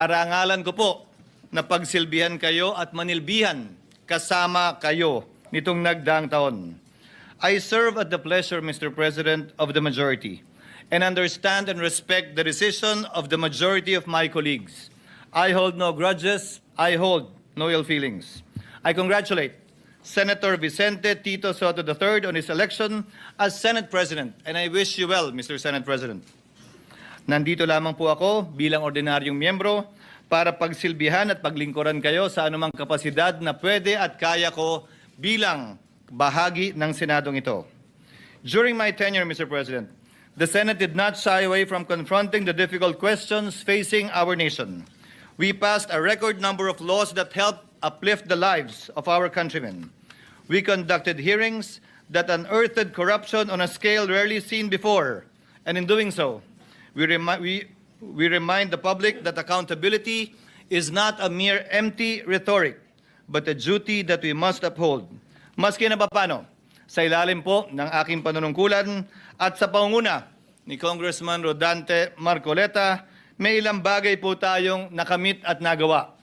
Arangalan ko po na pagsilbihan kayo at manilbihan kasama kayo nitong nagdaang taon. I serve at the pleasure, Mr. President, of the majority and understand and respect the decision of the majority of my colleagues. I hold no grudges. I hold no ill feelings. I congratulate Senator Vicente Tito Soto III on his election as Senate President, and I wish you well, Mr. Senate President. Nandito lamang po ako bilang ordinaryong miyembro para pagsilbihan at paglingkuran kayo sa anumang kapasidad na pwede at kaya ko bilang bahagi ng Senadong ito. During my tenure, Mr. President, the Senate did not shy away from confronting the difficult questions facing our nation. We passed a record number of laws that helped uplift the lives of our countrymen. We conducted hearings that unearthed corruption on a scale rarely seen before, and in doing so, we, remi- we, we remind the public that accountability is not a mere empty rhetoric, but a duty that we must uphold. Maski na papano, sa ilalim po ng aking panunungkulan at sa pangunguna ni Congressman Rodante Marcoleta, may ilang bagay po tayong nakamit at nagawa.